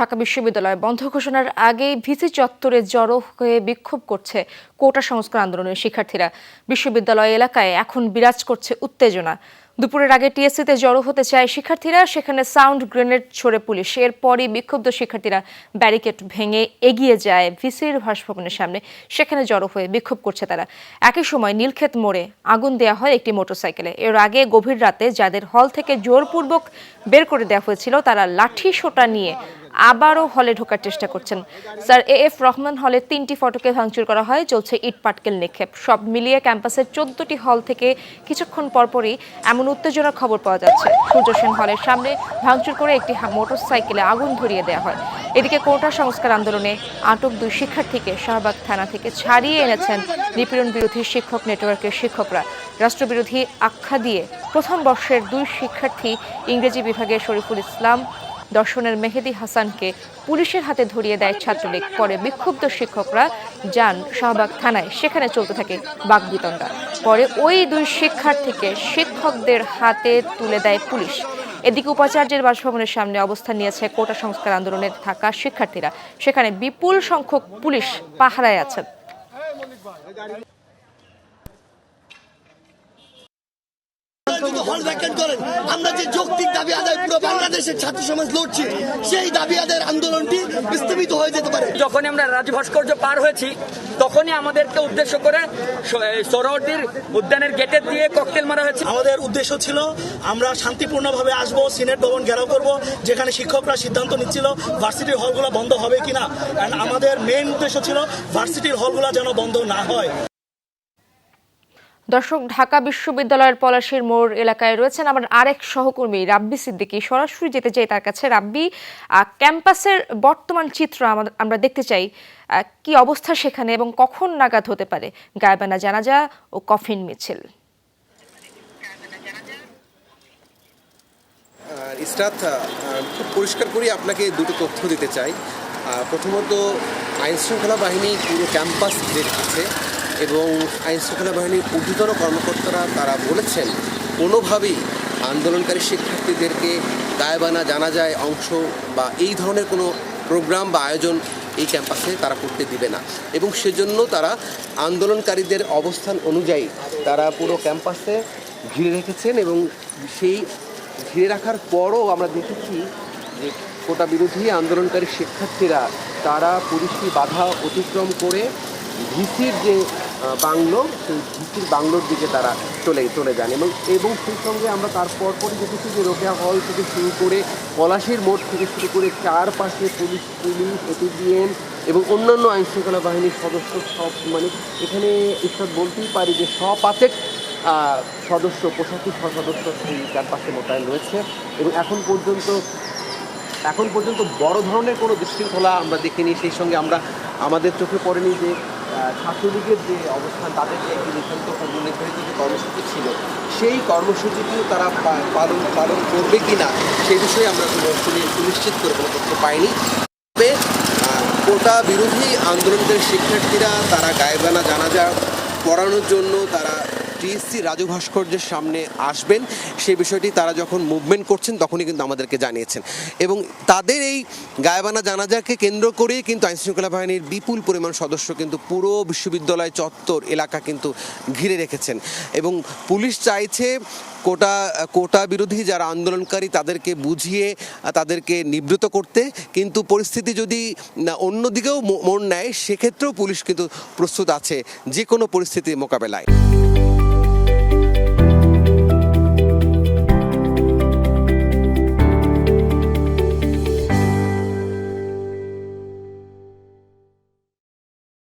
ঢাকা বিশ্ববিদ্যালয় বন্ধ ঘোষণার আগেই ভিসি চত্বরে জড়ো হয়ে বিক্ষোভ করছে কোটা সংস্কার আন্দোলনের শিক্ষার্থীরা। বিশ্ববিদ্যালয় এলাকায় এখন বিরাজ করছে উত্তেজনা। দুপুরের আগে টিএসসিতে জড়ো হতে চায় শিক্ষার্থীরা, সেখানে সাউন্ড গ্রেনেড ছড়ে পুলিশ। এরপরই বিক্ষুব্ধ শিক্ষার্থীরা ব্যারিকেড ভেঙে এগিয়ে যায় ভিসির ভাসভবনের সামনে। সেখানে জড়ো হয়ে বিক্ষোভ করছে তারা। একই সময় নীলক্ষেত মোড়ে আগুন দেওয়া হয় একটি মোটরসাইকেলে। এর আগে গভীর রাতে যাদের হল থেকে জোরপূর্বক বের করে দেওয়া হয়েছিল, তারা লাঠি সোটা নিয়ে আবারও হলে ঢোকার চেষ্টা করছেন। স্যার এ এফ রহমান হলে তিনটি ফটকে ভাঙচুর করা হয়, চলছে ইট পাটকেল নিক্ষেপ। সব মিলিয়ে ক্যাম্পাসের চোদ্দটি হল থেকে কিছুক্ষণ পরপরই এমন উত্তেজনার খবর পাওয়া যাচ্ছে। সূর্য সেন হলের সামনে ভাঙচুর করে একটি মোটর সাইকেলে আগুন ধরিয়ে দেওয়া হয়। এদিকে কোটা সংস্কার আন্দোলনে আটক দুই শিক্ষার্থীকে শাহবাগ থানা থেকে ছাড়িয়ে এনেছেন নিপীড়ন বিরোধী শিক্ষক নেটওয়ার্কের শিক্ষকরা। রাষ্ট্রবিরোধী আখ্যা দিয়ে প্রথম বর্ষের দুই শিক্ষার্থী ইংরেজি বিভাগের শরীফুল ইসলাম দর্শনের মেহেদি হাসানকে পুলিশের হাতে ধরিয়ে দেয় ছাত্রলীগ। পরে বিক্ষুব্ধ শিক্ষকরা যান শাহবাগ থানায়। সেখানে চলতে থাকে বাগবিতণ্ডা। পরে ওই দুই শিক্ষার্থীকে শিক্ষকদের হাতে তুলে দেয় পুলিশ। এদিকে উপাচার্যের বাসভবনের সামনে অবস্থান নিয়েছে কোটা সংস্কার আন্দোলনে থাকা শিক্ষার্থীরা। সেখানে বিপুল সংখ্যক পুলিশ পাহারায় আছেন যদি হল ভ্যাকেন্ট করেন। আমরা যে যৌক্তিক দাবি আদায় পুরো বাংলাদেশের ছাত্র সমাজ লড়ছি সেই দাবি আদায়ের আন্দোলনটি বিস্তৃত হয়ে যেতে পারে। যখনই আমরা রাজ ভাস্কর্য পার হয়েছি তখনই আমাদেরকে উদ্দেশ্য করে সরোয়ার্দির উদ্যানের গেটের দিয়ে ককটেল মারা হয়েছে। আমাদের উদ্দেশ্য ছিল আমরা শান্তিপূর্ণভাবে আসব সিনেট ভবন ঘেরাও করব যেখানে শিক্ষকরা সিদ্ধান্ত নিচ্ছিল ভার্সিটির হলগুলো বন্ধ হবে কিনা। আমাদের মেইন উদ্দেশ্য ছিল ভার্সিটির হলগুলো যেন বন্ধ না হয়। দর্শক, ঢাকা বিশ্ববিদ্যালয়ের পলাশীর মোড় এলাকায় রয়েছেন আমার আরেক সহকর্মী রাব্বি সিদ্দিকী। সরাসরি যেতে চাই তার কাছে। রাব্বি ক্যাম্পাসের বর্তমান চিত্র আমরা দেখতে চাই কি অবস্থা সেখানে এবং কখন নাগাদ হতে পারে? গায়বানা জানাজা ও কফিন মিছিল। আর ইসরাত খুব পরিষ্কার করে আপনাকে দুটো তথ্য দিতে চাই। প্রথমত আইন শৃঙ্খলা বাহিনী পুরো ক্যাম্পাস ঘিরে রেখেছে। এবং আইন শৃঙ্খলা বাহিনীর ঊর্ধ্বতন কর্মকর্তারা তারা বলেছেন, কোনোভাবেই আন্দোলনকারী শিক্ষার্থীদেরকে গায়েবানা জানা যায় অংশ বা এই ধরনের কোনো প্রোগ্রাম বা আয়োজন এই ক্যাম্পাসে তারা করতে দিবে না। এবং সেজন্য তারা আন্দোলনকারীদের অবস্থান অনুযায়ী তারা পুরো ক্যাম্পাসে ঘিরে রেখেছেন এবং সেই ঘিরে রাখার পরও আমরা দেখেছি যে কোটা বিরোধী আন্দোলনকারী শিক্ষার্থীরা তারা পুলিশি বাধা অতিক্রম করে ভিসির যে বাংলো সেই ভিসির বাংলোর দিকে তারা চলে চলে যান। এবং এবং সেই সঙ্গে আমরা তার পরপরই দেখেছি যে রোকেয়া হল থেকে শুরু করে পলাশির মোড় থেকে শুরু করে চারপাশে পুলিশ পুলিশ এটিডিএম এবং অন্যান্য আইনশৃঙ্খলা বাহিনীর সদস্য সব মানে এখানে ঈশ্বর বলতেই পারি যে সপাচেক আহ, সদস্য প্রশাসনিক সদস্য এই চারপাশে মোতায়েন রয়েছে। এবং এখন পর্যন্ত এখন পর্যন্ত বড় ধরনের কোনো বিশৃঙ্খলা আমরা দেখিনি। সেই সঙ্গে আমরা আমাদের চোখে পড়েনি যে ছাত্রলীগের যে অবস্থান, তাদের যে একটি নিতান্ত নির্ধারিত যে কর্মসূচি ছিল, সেই কর্মসূচিটিও তারা পালন পালন করবে কি না সেই বিষয়ে আমরা কোনো সুনি- সুনিশ্চিত করে কোনো তথ্য পাইনি। তবে কোটা বিরোধী আন্দোলনের শিক্ষার্থীরা তারা গায়েবানা জানাজা পড়ানোর জন্য তারা টিএসসি রাজু ভাস্কর্যের সামনে আসবেন। সেই বিষয়টি তারা যখন মুভমেন্ট করছেন, তখনই কিন্তু আমাদেরকে জানিয়েছেন। এবং তাদের এই গায়েবানা জানাজাকে কেন্দ্র করেই কিন্তু আইনশৃঙ্খলা বাহিনীর বিপুল পরিমাণ সদস্য কিন্তু পুরো বিশ্ববিদ্যালয় চত্বর এলাকা কিন্তু ঘিরে রেখেছেন। এবং পুলিশ চাইছে কোটা কোটা বিরোধী যারা আন্দোলনকারী তাদেরকে বুঝিয়ে, তাদেরকে নিবৃত করতে। কিন্তু পরিস্থিতি যদি অন্যদিকেও মো- মোড় নেয়, সেক্ষেত্রেও পুলিশ কিন্তু প্রস্তুত আছে যে কোনো পরিস্থিতি মোকাবেলায়।